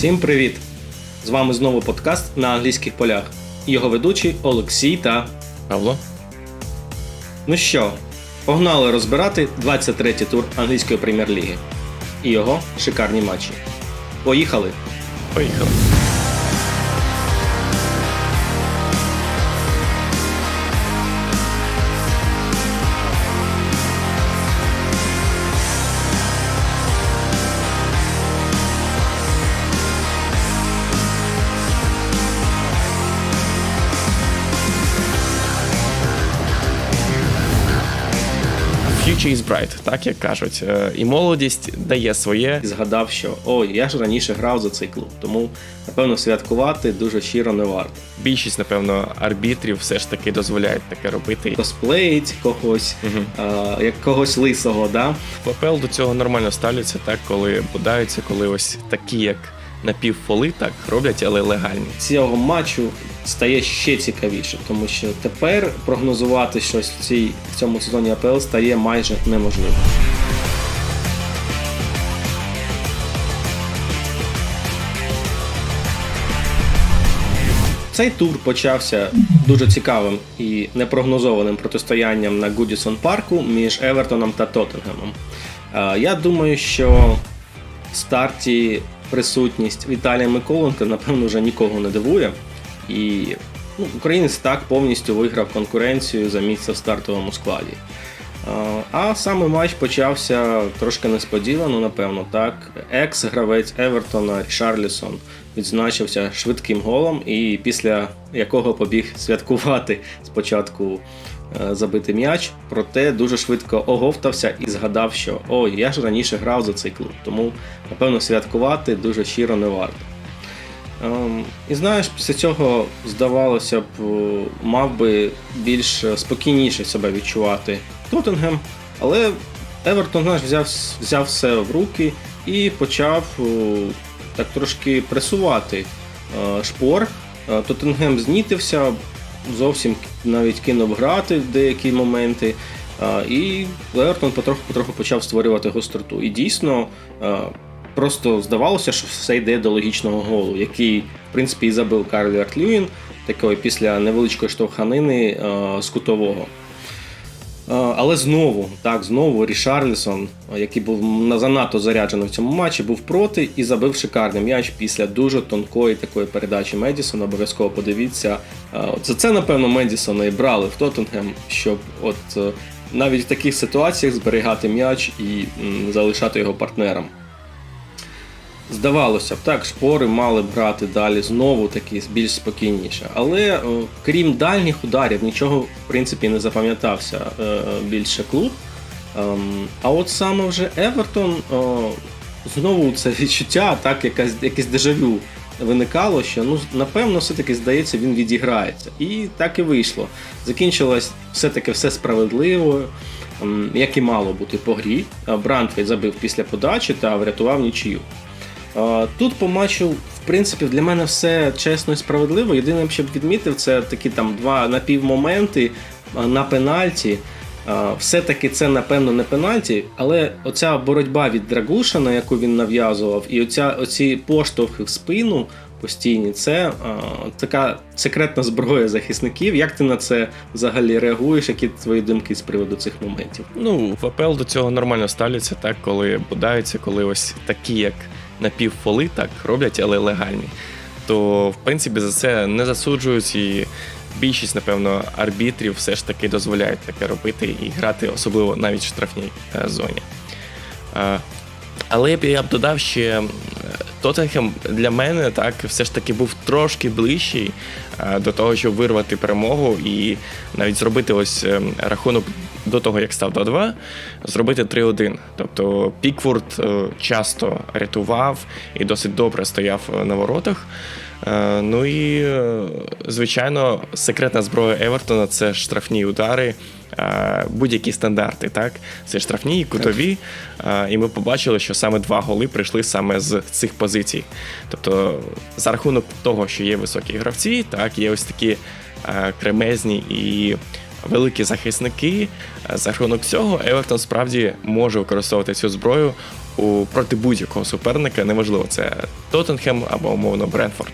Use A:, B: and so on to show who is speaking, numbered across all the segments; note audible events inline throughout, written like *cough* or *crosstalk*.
A: Всім привіт! З вами знову подкаст на англійських полях. Його ведучі Олексій та.
B: Павло?
A: Ну що, погнали розбирати 23-й тур англійської прем'єр-ліги і його шикарні матчі. Поїхали!
B: Поїхали. Future is bright, так як кажуть. Е, І молодість дає своє.
A: І згадав, що ой, я ж раніше грав за цей клуб, тому напевно святкувати дуже щиро не варто.
B: Більшість, напевно, арбітрів все ж таки дозволяють таке робити.
A: Косплеїть когось,
B: Мгм.
A: а, як когось лисого, да?
B: ППЛ до цього нормально ставляться, так, коли бодаються, коли ось такі, як напівфоли, так роблять, але легальні.
A: цього матчу стає ще цікавіше, тому що тепер прогнозувати щось в, цій, в цьому сезоні АПЛ стає майже неможливо. Цей тур почався дуже цікавим і непрогнозованим протистоянням на Гудісон парку між Евертоном та Тоттенгемом. Е, Я думаю, що в старті присутність Віталія Миколенка, напевно, вже нікого не дивує. І ну, українець так повністю виграв конкуренцію за місце в стартовому складі. А саме матч почався трошки несподівано, напевно, так. Екс-гравець Евертона Рішарлісон відзначився швидким голом, і після якого побіг святкувати спочатку е, забити м'яч, проте дуже швидко оговтався і згадав, що ой, я ж раніше грав за цей клуб, тому напевно святкувати дуже щиро не варто. Ем, І знаєш, після цього, здавалося б, е, мав би більш спокійніше себе відчувати Тоттенгем, але Евертон знаєш, взяв, взяв все в руки і почав е, так трошки пресувати е, шпор. Тоттенгем знітився, зовсім навіть кинув грати в деякі моменти. І Евертон потроху-потроху почав створювати гостроту. І дійсно просто здавалося, що все йде до логічного голу, який, в принципі, і забив Карлі Артлюїн, такої після невеличкої штовханини е, з кутового. Е, Але знову, так, знову Рішарлісон, який був на- занадто заряджений в цьому матчі, був проти і забив шикарний м'яч після дуже тонкої такої передачі Медісона. Обов'язково подивіться. Е, от За це, напевно, Медісона і брали в Тоттенгем, щоб от е, навіть в таких ситуаціях зберігати м'яч і м, залишати його партнерам. Здавалося б, так, шпори мали б грати далі знову такі більш спокійніше. Але е, крім дальніх ударів, нічого в принципі не запам'ятався е, більше клуб. Ем, а от саме вже Евертон е, знову це відчуття, так, якась, якесь дежавю виникало, що ну, напевно, все-таки здається, він відіграється. І так і вийшло. Закінчилось все-таки все справедливо, ем, як і мало бути по грі. Е, забив після подачі та врятував нічию. Тут по матчу, в принципі, для мене все чесно і справедливо. Єдине, що б відмітив, це такі там два напівмоменти на пенальті. Все-таки це, напевно, не пенальті, але оця боротьба від Драгушина, яку він нав'язував, і оця, оці поштовхи в спину постійні, це е, така секретна зброя захисників. Як ти на це взагалі реагуєш? Які твої думки з приводу цих моментів?
B: Ну, в АПЛ до цього нормально ставляться, так, коли бодаються, коли ось такі, як напівфоли, так роблять, але легальні. То, в принципі, за це не засуджують і більшість, напевно, арбітрів все ж таки дозволяють таке робити і грати, особливо навіть в штрафній е, зоні. Е, Але я б додав ще е, Тоттенхем для мене так все ж таки був трошки ближчий до того, щоб вирвати перемогу і навіть зробити ось е, рахунок до того, як став 2-2, зробити 3-1. Тобто Пікфорд е, часто рятував і досить добре стояв е, на воротах. Е, Ну і, звичайно, секретна зброя Евертона це штрафні удари, будь-які стандарти. Так, це штрафні і кутові. І ми побачили, що саме два голи прийшли саме з цих позицій. Тобто, за рахунок того, що є високі гравці, так є ось такі кремезні і великі захисники. Е, За рахунок цього Евертон справді може використовувати цю зброю у проти будь-якого суперника, неважливо, це Тоттенхем або умовно Бренфорд.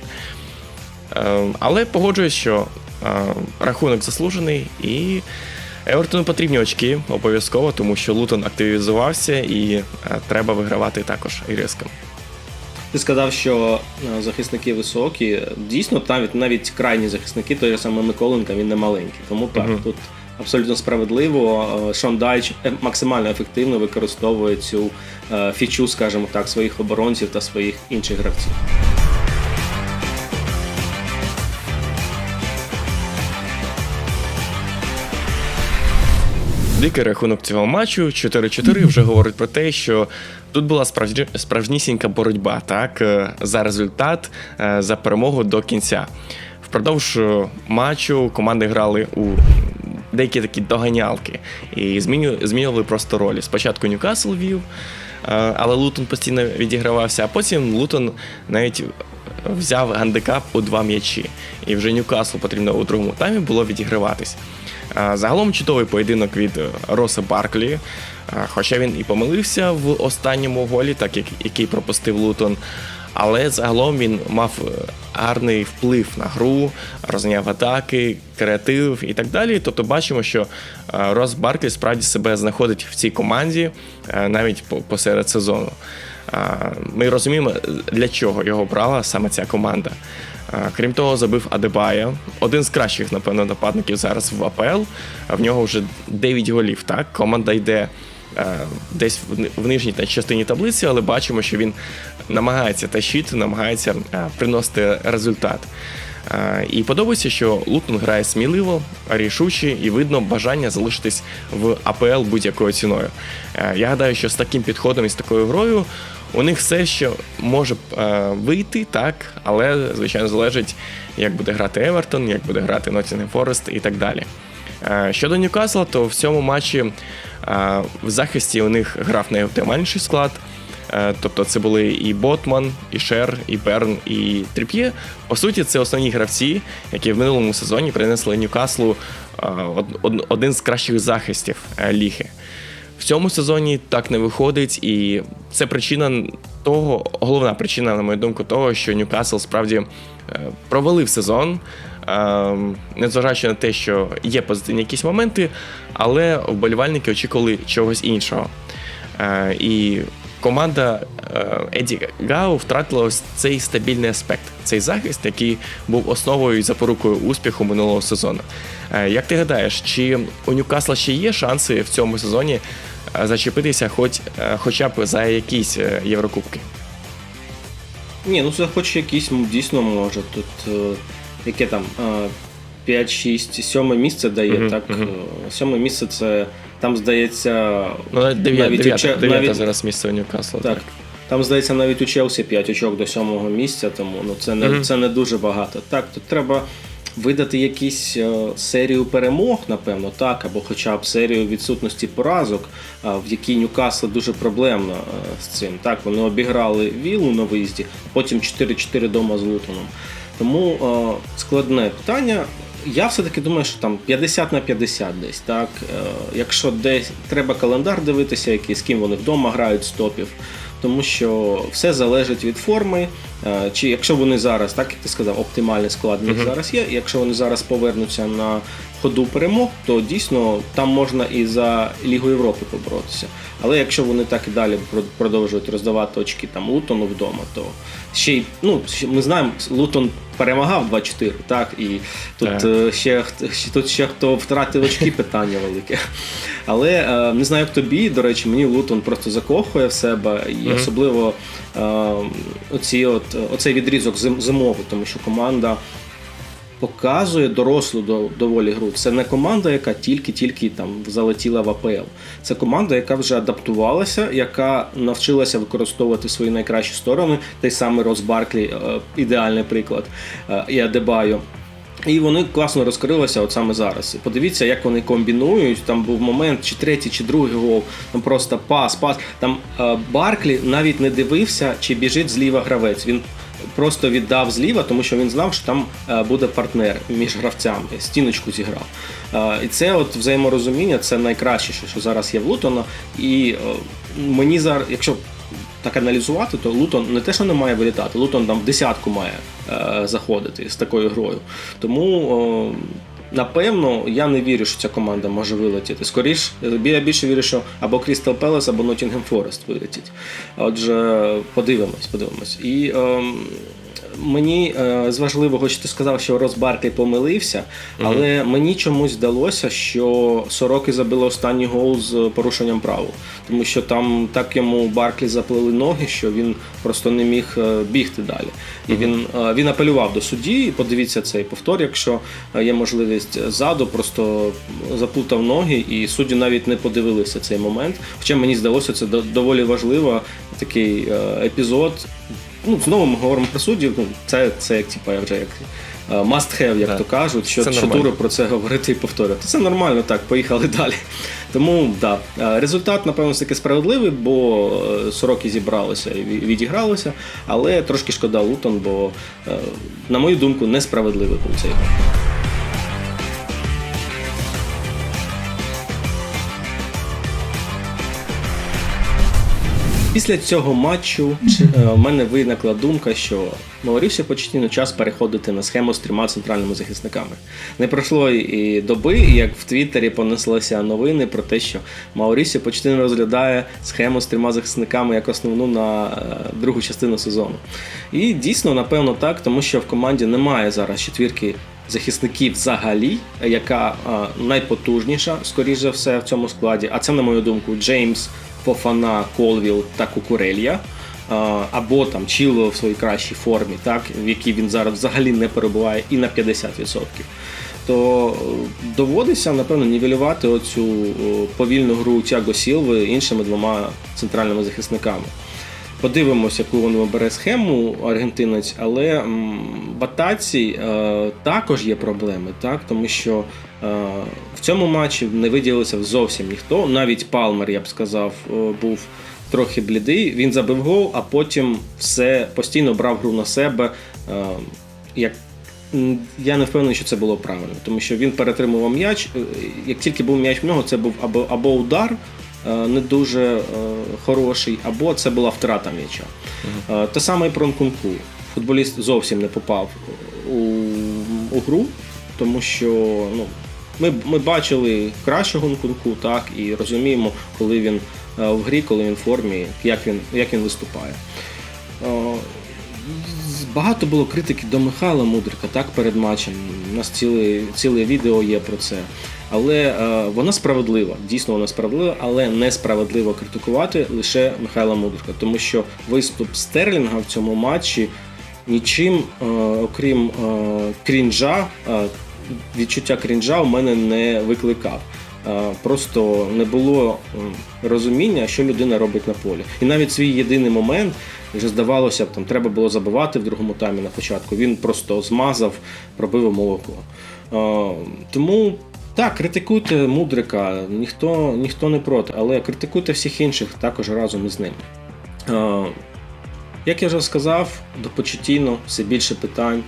B: Е, Але погоджуюсь, що е, рахунок заслужений і Евертону потрібні очки обов'язково, тому що Лутон активізувався і е, треба вигравати також і риском.
A: Ти сказав, що е, захисники високі. Дійсно, навіть навіть крайні захисники, той же саме Миколенка, він не маленький. Тому так,
B: Мгм.
A: тут абсолютно справедливо. Е, Шон Дайч е, максимально ефективно використовує цю фічу, скажімо так, своїх оборонців та своїх інших гравців.
B: Дикий рахунок цього матчу 4-4 вже говорить про те, що тут була справжні, справжнісінька боротьба так, е, за результат, е, за перемогу до кінця. Впродовж е, матчу команди грали у деякі такі доганялки і зміню, змінювали просто ролі. Спочатку Ньюкасл вів, але Лутон постійно відігравався, а потім Лутон навіть взяв гандикап у два м'ячі. І вже Ньюкаслу потрібно у другому таймі було відіграватись. Загалом чудовий поєдинок від е, Роса Барклі, хоча він і помилився в останньому голі, так як який пропустив Лутон. Але загалом він мав е, гарний вплив на гру, розганяв атаки, креатив і так далі. Тобто бачимо, що е, Рос Барклі справді себе знаходить в цій команді навіть посеред сезону. Ми розуміємо, для чого його брала саме ця команда. А, Крім того, забив Адебая, один з кращих, напевно, нападників зараз в АПЛ. В нього вже 9 голів. Так, команда йде е, десь в нижній частині таблиці, але бачимо, що він намагається тащити, намагається е, приносити результат. Е, І подобається, що Лутон грає сміливо, рішуче і видно бажання залишитись в АПЛ будь-якою ціною. Е, Я гадаю, що з таким підходом і з такою грою у них все ще може е, вийти, так, але звичайно залежить, як буде грати Евертон, як буде грати Ноттінгем Форест і так далі. Е, Щодо Ньюкасла, то в цьому матчі е, в захисті у них грав найоптимальніший склад. Е, Тобто це були і Ботман, і Шер, і Берн, і Тріп'є. По суті, це основні гравці, які в минулому сезоні принесли Ньюкаслу е, од- од- один з кращих захистів е, ліги. В цьому сезоні так не виходить, і це причина того, головна причина, на мою думку, того, що Ньюкасл справді е, провалив сезон. Е, Незважаючи на те, що є позитивні якісь моменти, але вболівальники очікували чогось іншого. Е, І команда е, Еді Гау втратила ось цей стабільний аспект, цей захист, який був основою і запорукою успіху минулого сезону. Е, Як ти гадаєш, чи у Ньюкасла ще є шанси в цьому сезоні е, зачепитися хоч, хоча б за якісь Єврокубки?
A: Ні, ну це хоч якийсь дійсно може. Тут яке там е, 5, 6, 7 місце дає,
B: Мгм,
A: так?
B: мгм.
A: Е, Сьоме місце це там здається.
B: Ну, навіть дев'яте, дев'яте,
A: навіть-
B: зараз місце у Ньюкасла.
A: Так. Там, здається, навіть у Челсі 5 очок до сьомого місця, тому ну, це, не,
B: Мгм.
A: це не дуже багато. Так, тут треба видати якісь е, серію перемог, напевно, так, або хоча б серію відсутності поразок, в якій Ньюкасл дуже проблемно е, з цим. Так, вони обіграли Вілу на виїзді, потім 4-4 дома з Лутоном. Тому е, складне питання. Я все-таки думаю, що там 50 на 50 десь. Так? Е, якщо десь треба календар дивитися, який, з ким вони вдома грають з топів, тому що все залежить від форми. Е, Чи якщо вони зараз, так як ти сказав, оптимальний склад в них зараз є, якщо вони зараз повернуться на ходу перемог, то дійсно там можна і за Лігу Європи поборотися. Але якщо вони так і далі продовжують роздавати очки там Лутону вдома, то ще й ну ми знаємо, Лутон перемагав 2-4, так і тут
B: Так.
A: е, ще тут ще хто втратив очки, питання велике. Але е, не знаю, як тобі. До речі, мені Лутон просто закохує в себе, і
B: Мгм.
A: особливо е, оці от, оцей відрізок зим, зимовий, тому що команда показує дорослу до, доволі гру. Це не команда, яка тільки-тільки там залетіла в АПЛ. Це команда, яка вже адаптувалася, яка навчилася використовувати свої найкращі сторони. Той самий Рос Барклі, е, ідеальний приклад, е, і Адебайо. І вони класно розкрилися от саме зараз. Подивіться, як вони комбінують. Там був момент, чи третій, чи другий гол. Там просто пас, пас. Там е, Барклі навіть не дивився, чи біжить зліва гравець. Він просто віддав зліва, тому що він знав, що там е, буде партнер між гравцями. Стіночку зіграв. Е, і це от взаєморозуміння, це найкраще, що, зараз є в Лутона. І е, мені зараз, якщо так аналізувати, то Лутон не те, що не має вилітати, Лутон там в десятку має заходити з такою грою. Тому. Напевно, я не вірю, що ця команда може вилетіти. Скоріш, я більше вірю, що або Крістал Пелес, або Ноттінгем Форест вилетять. Отже, подивимось, подивимось. І ем, мені е, з важливого, що ти сказав, що Рос Барклі помилився, але мені чомусь здалося, що Сороки забили останній гол з порушенням правил. Тому що там так йому Барклі заплели ноги, що він просто не міг е, бігти далі. І він, е, він апелював до судді, подивіться цей повтор, якщо є можливість ззаду, просто заплутав ноги, і судді навіть не подивилися цей момент. Хоча мені здалося, це до- доволі важливо такий епізод. Ну, знову ми говоримо про суддів. Ну, це, це як типа, вже як е, must have, як
B: Так.
A: то кажуть, що чотири про це говорити і повторювати. Це нормально, так, поїхали *laughs* далі. Тому да, е, результат, напевно, все таки справедливий, бо е, сороки зібралися і ві- відігралися, але трошки шкода Лутон, бо, на мою думку, несправедливий був цей гол. Після цього матчу е, мене виникла думка, що Маурісі Почтіно час переходити на схему з трьома центральними захисниками. Не пройшло і доби, як в Твіттері понеслися новини про те, що Маурісі Почтіно розглядає схему з трьома захисниками як основну на е, другу частину сезону. І дійсно, напевно, так, тому що в команді немає зараз четвірки захисників взагалі, яка е, найпотужніша, скоріш за все, в цьому складі. А це, на мою думку, Джеймс, Фофана, Колвіл та Кукурелья. Або там Чіло в своїй кращій формі, так, в якій він зараз взагалі не перебуває і на 50%. То е, доводиться, напевно, нівелювати оцю повільну гру Тяго Сілви іншими двома центральними захисниками. Подивимося, яку він обере схему аргентинець, але в атаці е, також є проблеми, так? тому що е, в цьому матчі не виділився зовсім ніхто. Навіть Палмер, я б сказав, е, був трохи блідий. Він забив гол, а потім все постійно брав гру на себе. Е, як Я не впевнений, що це було правильно, тому що він перетримував м'яч. е, Як тільки був м'яч в нього, це був або, або удар е, не дуже е, хороший, або це була втрата м'яча. Е, Те саме і про Нкунку. Футболіст зовсім не попав у, у гру, тому що ну, ми, ми бачили кращого Нкунку, так, і розуміємо, коли він е, в грі, коли він в формі, як він, як він виступає. Е, Багато було критики до Михайла Мудрика так перед матчем. У нас ціле, ціле відео є про це. Але е, вона справедлива, дійсно вона справедлива, але несправедливо критикувати лише Михайла Мудрика, тому що виступ Стерлінга в цьому матчі нічим, е, окрім е, крінжа, е, відчуття крінжа у мене не викликав. Е, Просто не було розуміння, що людина робить на полі. І навіть свій єдиний момент, вже здавалося б, там треба було забивати в другому таймі на початку. Він просто змазав, пробив молоко. Е, Тому так, критикуйте мудрика, ніхто, ніхто не проти, але критикуйте всіх інших також разом із ним. Е, Як я вже сказав, до Почетіно все більше питань.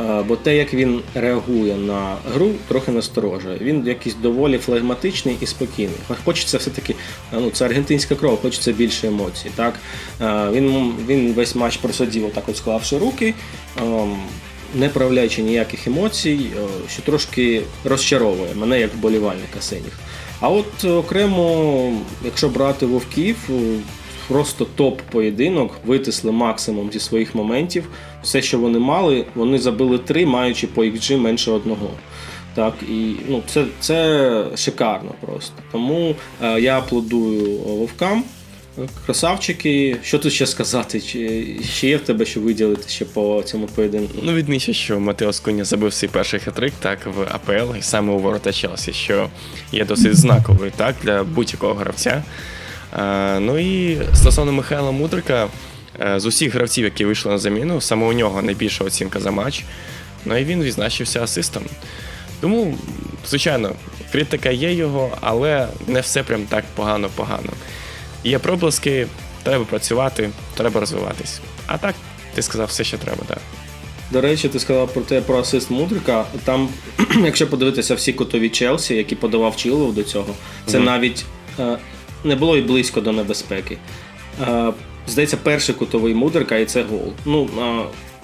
A: Е, Бо те, як він реагує на гру, трохи насторожує. Він якийсь доволі флегматичний і спокійний. Хочеться все-таки, е, ну це аргентинська кров, хочеться більше емоцій. Так? Е, Він, він весь матч просидів, отак от склавши руки, не проявляючи ніяких емоцій, що трошки розчаровує мене як вболівальника синіх. А от окремо, якщо брати вовків, просто топ-поєдинок, витисли максимум зі своїх моментів. Все, що вони мали, вони забили три, маючи по XG менше одного. Так, і ну, це, це шикарно просто. Тому е, я аплодую вовкам. Красавчики, що тут ще сказати? Чи ще є в тебе що виділити ще по цьому поєдинку?
B: Ну, відмічу, що Матео Скуня забив свій перший хитрик так в АПЛ і саме у ворота Челсі, що є досить знаковою так, для будь-якого гравця. Е, ну і стосовно Михайла Мудрика, з усіх гравців, які вийшли на заміну, саме у нього найбільша оцінка за матч. Ну і він відзначився асистом. Тому, звичайно, критика є його, але не все прям так погано-погано. Є проблиски, треба працювати, треба розвиватись. А так, ти сказав все, що треба, так.
A: До речі, ти сказав про те про асист Мудрика. Там, *clears throat* якщо подивитися всі котові Челсі, які подавав Чілов до цього, це
B: Мгм.
A: навіть е, не було і близько до небезпеки. Е, Здається, перший кутовий мудрика і це гол. Ну,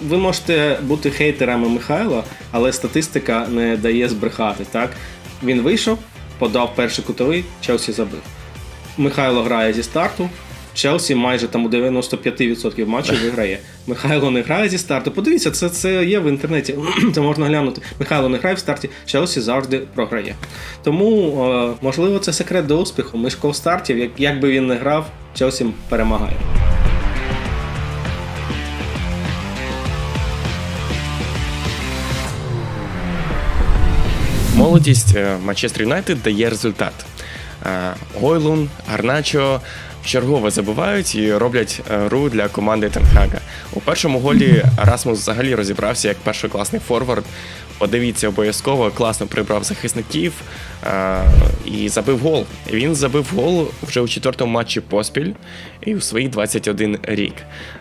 A: ви можете бути хейтерами Михайла, але статистика не дає збрехати. Так? Він вийшов, подав перший кутовий, Челсі забив. Михайло грає зі старту. Челсі майже там у 95% матчів виграє. Михайло не грає зі старту. Подивіться, це, це є в інтернеті. *clears throat* це можна глянути. Михайло не грає в старті, Челсі завжди програє. Тому, е, можливо, це секрет до успіху. Мишко в старті, як, як би він не грав, Челсі перемагає.
B: Молодість е, Манчестер Юнайтед дає результат. Е, Гойлун, Гарначо чергово забувають і роблять ру гру для команди Тенхага. У першому голі Расмус взагалі розібрався як першокласний форвард. Подивіться обов'язково, класно прибрав захисників е, і забив гол. Він забив гол вже у четвертому матчі поспіль і у свої 21 рік.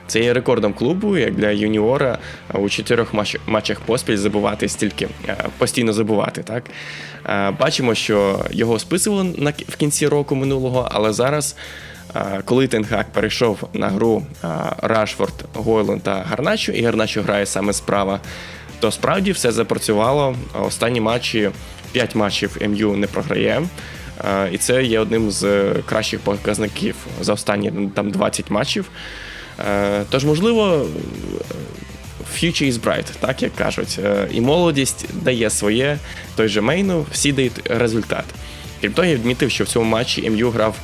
B: Це є рекордом клубу, як для юніора е, у чотирьох матчах поспіль забувати стільки, е, постійно забувати. Так? Е, Бачимо, що його списували на в кінці року минулого, але зараз. Коли Тенхак перейшов на гру Рашфорд, Гойланд та Гарначо, і Гарначо грає саме справа, то справді все запрацювало. Останні матчі 5 матчів МЮ не програє. Е, І це є одним з е, кращих показників за останні там 20 матчів. Е, Тож, можливо, future is bright, так як кажуть. І молодість дає своє, той же Мейну, всі дають результат. Крім того, я відмітив, що в цьому матчі МЮ грав,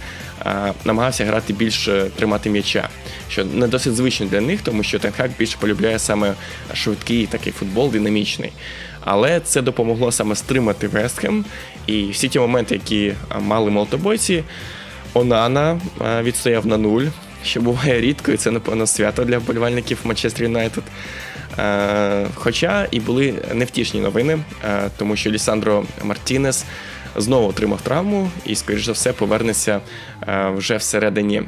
B: намагався грати більше тримати м'яча, що не досить звично для них, тому що Тенхак більше полюбляє саме швидкий такий футбол, динамічний. Але це допомогло саме стримати Вестхем. І всі ті моменти, які е, мали молотобойці, Онана е, відстояв на нуль, що буває рідко, і це, напевно, свято для вболівальників Манчестер Юнайтед. Е, Хоча і були невтішні новини, тому що Лісандро Мартінес знову отримав травму і, скоріш за все, повернеться вже всередині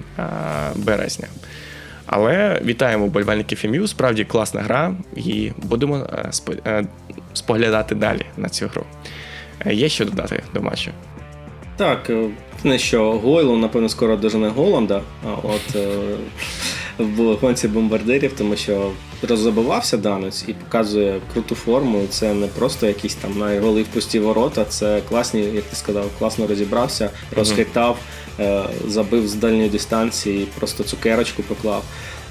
B: березня. Але вітаємо болівальників МЮ, справді класна гра, і будемо е, е, споглядати далі на цю гру. Е, Є що додати до матчу?
A: Так, не що Гойло, напевно, скоро дожене Голланда, а от в гонці бомбардирів, тому що роззабивався данець і показує круту форму. І це не просто якісь там найголи в пусті ворота, це класні, як ти сказав, класно розібрався, розхитав, е, забив з дальньої дистанції, просто цукерочку поклав.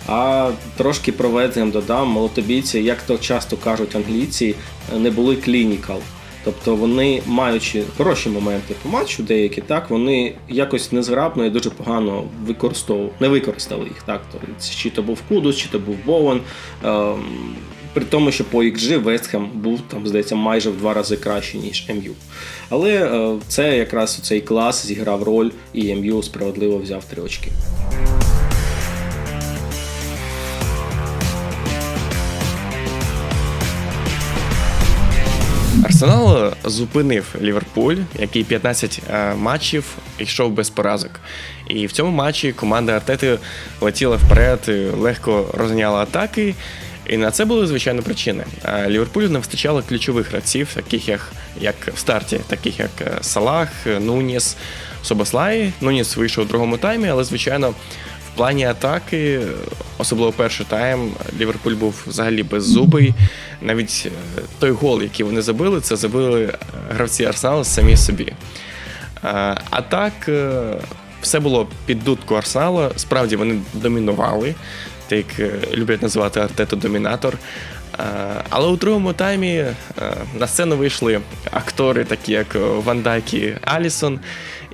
A: А трошки про Ветгем додам, молотобійці, як то часто кажуть англійці, не були клінікал. Тобто вони, маючи хороші моменти по матчу, деякі так, вони якось незграбно і дуже погано використовували, не використали їх. Так, чи то був Кудус, чи то був Боwen. Ем, при тому, що по XG Вестхем був там, здається, майже в два рази кращий, ніж МЮ. Але е, це якраз цей клас зіграв роль, і МЮ справедливо взяв три очки.
B: Арсенал зупинив Ліверпуль, який 15 е, матчів йшов без поразок. І в цьому матчі команда Артети летіла вперед, е, легко розганяла атаки. І на це були звичайно причини. Е, Ліверпулю не вистачало ключових гравців, таких як, як в старті, таких як е, Салах, е, Нуніс, Собослай. Нуніс вийшов у другому таймі, але звичайно. Плані атаки, особливо перший тайм, Ліверпуль був взагалі беззубий. Навіть е, той гол, який вони забили, це забили е, гравці Арсеналу самі собі. Е, А так, все було під дудку Арсенала. Справді вони домінували, так як люблять називати Артету домінатор. Але у другому таймі на сцену вийшли актори, такі як Ван Дайк і Алісон,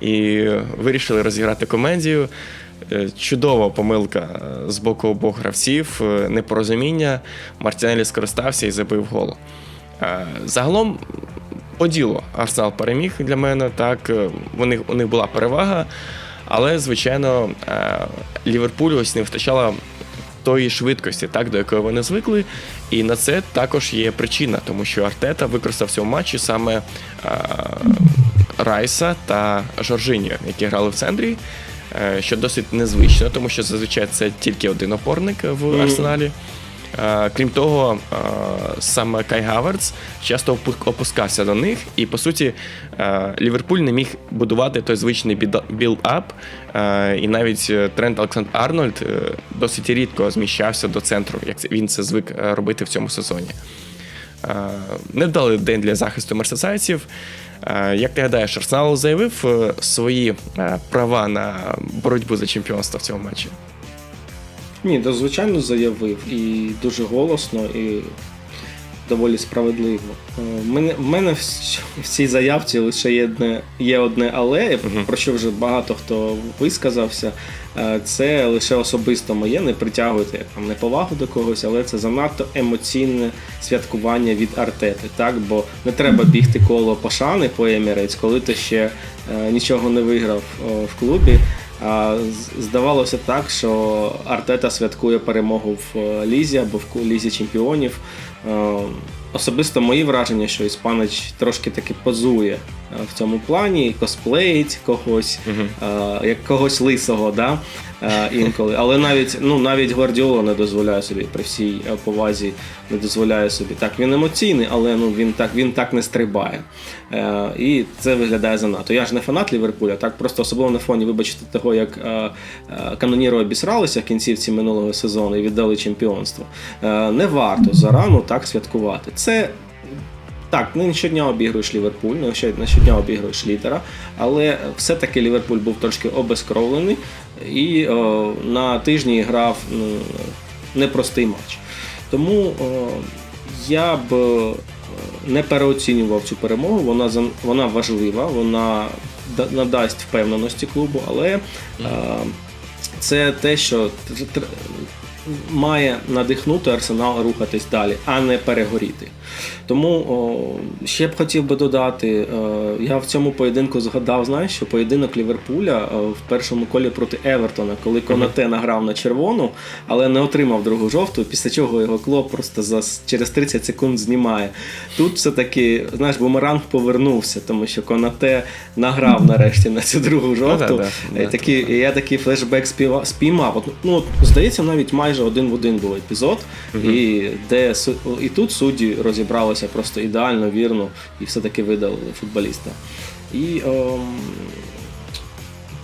B: і вирішили розіграти комедію. Е, Чудова помилка е, з боку обох гравців, е, непорозуміння. Мартінелі скористався і забив гол. Загалом по ділу Арсенал переміг для мене. Так, у них, у них була перевага, але, звичайно, Ліверпулю ось не вистачало тої швидкості, так, до якої вони звикли. І на це також є причина, тому що Артета використав в цьому матчі саме Райса та Жоржиньо, які грали в центрі. Е, Що досить незвично, тому що зазвичай це тільки один опорник в арсеналі. Е, Крім того, е, саме Кай Гаверц часто опускався до них, і по суті Ліверпуль не міг будувати той звичний білд-ап, і навіть Трент Олександр Арнольд досить рідко зміщався до центру, як він це звик робити в цьому сезоні. Е, Невдалий день для захисту мерсесайців. Е, Як ти гадаєш, Арсенал заявив е, свої е, права на боротьбу за чемпіонство в цьому матчі?
A: Ні, да, звичайно заявив і дуже голосно, і доволі справедливо. Е, В мене, в мене в цій заявці лише є одне, є одне але, про що вже багато хто висказався. Е, Це лише особисто моє, не притягуйте там неповагу до когось, але це занадто емоційне святкування від Артети. Так? Бо не треба бігти коло пошани по Емірець, коли ти ще е, нічого не виграв е, в клубі. А здавалося так, що Артета святкує перемогу в Лізі або в Лізі чемпіонів. Е, Особисто мої враження, що Іспанич трошки таки позує е, в цьому плані, косплеїть когось, е, як когось лисого, да? Е, інколи. Але навіть, ну, навіть Гвардіола не дозволяє собі при всій е, повазі, не дозволяє собі. Так, він емоційний, але ну, він, так, він так не стрибає. Е, і це виглядає занадто. Я ж не фанат Ліверпуля, так просто особливо на фоні, вибачте, того, як каноніри обісралися в кінцівці минулого сезону і віддали чемпіонство. Не варто зарано так святкувати. Це так, не щодня обігруєш Ліверпуль, не не щодня обігруєш літера, але все-таки Ліверпуль був трошки обезкровлений і о, на тижні грав ну, непростий матч. Тому о, я б не переоцінював цю перемогу. Вона вона важлива, вона надасть впевненості клубу, але е, це те, що має надихнути арсенал рухатись далі, а не перегоріти. Тому о, ще б хотів би додати, е, я в цьому поєдинку згадав, знаєш, що поєдинок Ліверпуля е, в першому колі проти Евертона, коли Конате награв на червону, але не отримав другу жовту, після чого його клоп просто за, через 30 секунд знімає. Тут все-таки, знаєш, бумеранг повернувся, тому що Конате награв нарешті на цю другу жовту.
B: да, да,
A: Е,
B: да.
A: Такі, і я такий флешбек спіймав. Ну, от, здається, навіть майже один в один був епізод, і, де, і тут судді розібралися просто ідеально, вірно, і все-таки видали футболіста. І ем,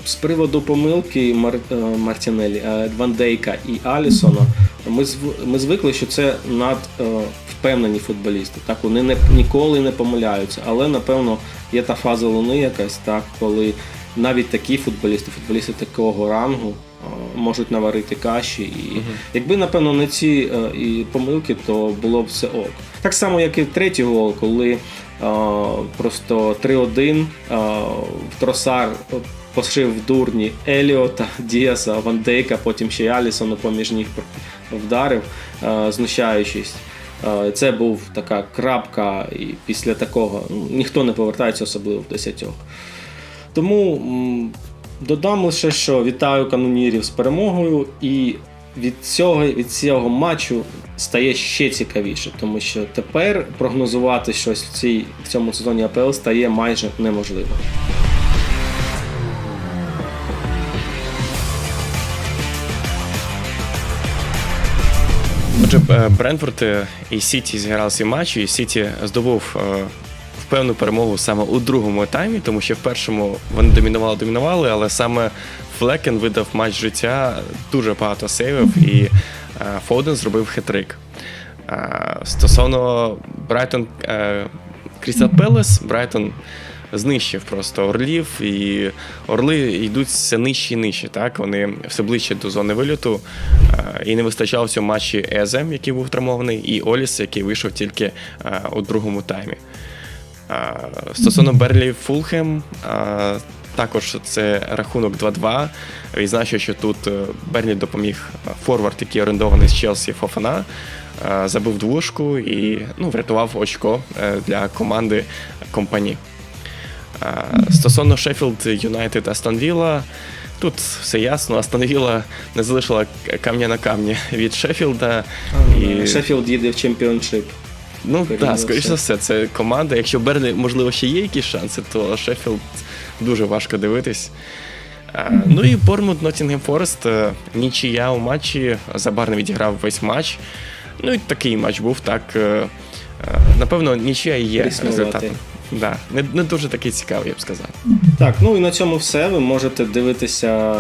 A: з приводу помилки Мар, е, Мартінелі, е, Ван Дейка і Алісона, ми, зв- ми звикли, що це над е, впевнені футболісти. Так, вони не, ніколи не помиляються, але напевно є та фаза луни якась, так, коли навіть такі футболісти, футболісти такого рангу можуть наварити каші. І якби, напевно, не ці е, і помилки, то було б все ок. Так само, як і третій гол, коли е, просто 3-1 е, Тросар пошив в дурні Еліота, Діаса, Ван Дейка, потім ще й Алісону поміж ніг вдарив, е, знущаючись. Е, Це був така крапка, і після такого ну, ніхто не повертається, особливо в десятьох. Тому додам лише, що вітаю канонірів з перемогою, і від цього, від цього матчу стає ще цікавіше, тому що тепер прогнозувати щось в, цій, в цьому сезоні АПЛ стає майже неможливо.
B: Отже, е, Брентфорд е, і Сіті зіграли свій матч, і Сіті здобув е, впевнену перемогу саме у другому таймі, тому що в першому вони домінували, домінували, але саме Флекен видав матч життя, дуже багато сейвів, і е, Фоден зробив хитрик. Е, Стосовно Брайтон е, Крістал Пелес, Брайтон знищив просто орлів, і орли йдуть все нижче і нижче. Так? Вони все ближче до зони вильоту. Е, І не вистачало в цьому матчі Езе, який був травмований, і Оліс, який вийшов тільки у другому таймі. Е, Стосовно Берлі Фулхем, е, також це рахунок 2-2. Відзначу, що тут е, Берлі допоміг форвард, який орендований з Челсі Фофана, забив двушку і ну, врятував очко для команди компанії. Стосовно Шеффілд Юнайтед Астон Вілла, тут все ясно. Астон Вілла не залишила камня на камні від Шеффілда. І...
A: Шеффілд їде в чемпіоншип.
B: Ну так, скоріш за все, це команда. Якщо Берлі, можливо, ще є якісь шанси, то Шеффілд дуже важко дивитись. Ну і Бормут Ноттінгем Форест. е, Нічия у матчі. Забар не відіграв весь матч. Ну і такий матч був так. е, е, Напевно, нічия є
A: Пріснуватий.
B: результатом. Да, не, не дуже такий цікавий, я б сказав.
A: Так, ну і на цьому все. Ви можете дивитися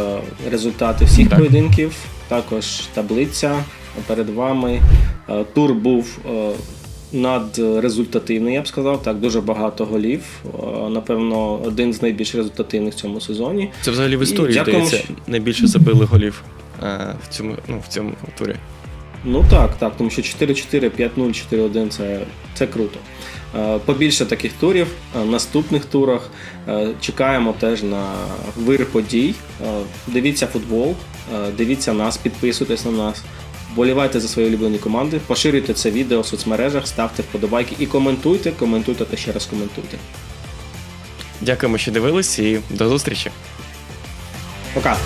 A: результати всіх
B: Так.
A: поєдинків. Також таблиця перед вами. Е, Тур був е, надрезультативний, я б сказав. Так, дуже багато голів. Е, Напевно, один з найбільш результативних в цьому сезоні.
B: Це взагалі в історії, здається,
A: що-
B: найбільше забили голів е, в цьому, ну, в цьому турі.
A: Ну так, так, тому що 4-4, 5-0, 4-1 це, це круто. Е, Побільше таких турів в наступних турах. Чекаємо теж на вир подій. Дивіться футбол, дивіться нас, підписуйтесь на нас. Болівайте за свої улюблені команди, поширюйте це відео в соцмережах, ставте вподобайки і коментуйте, коментуйте та ще раз коментуйте.
B: Дякуємо, що дивились, і до зустрічі!
A: Пока!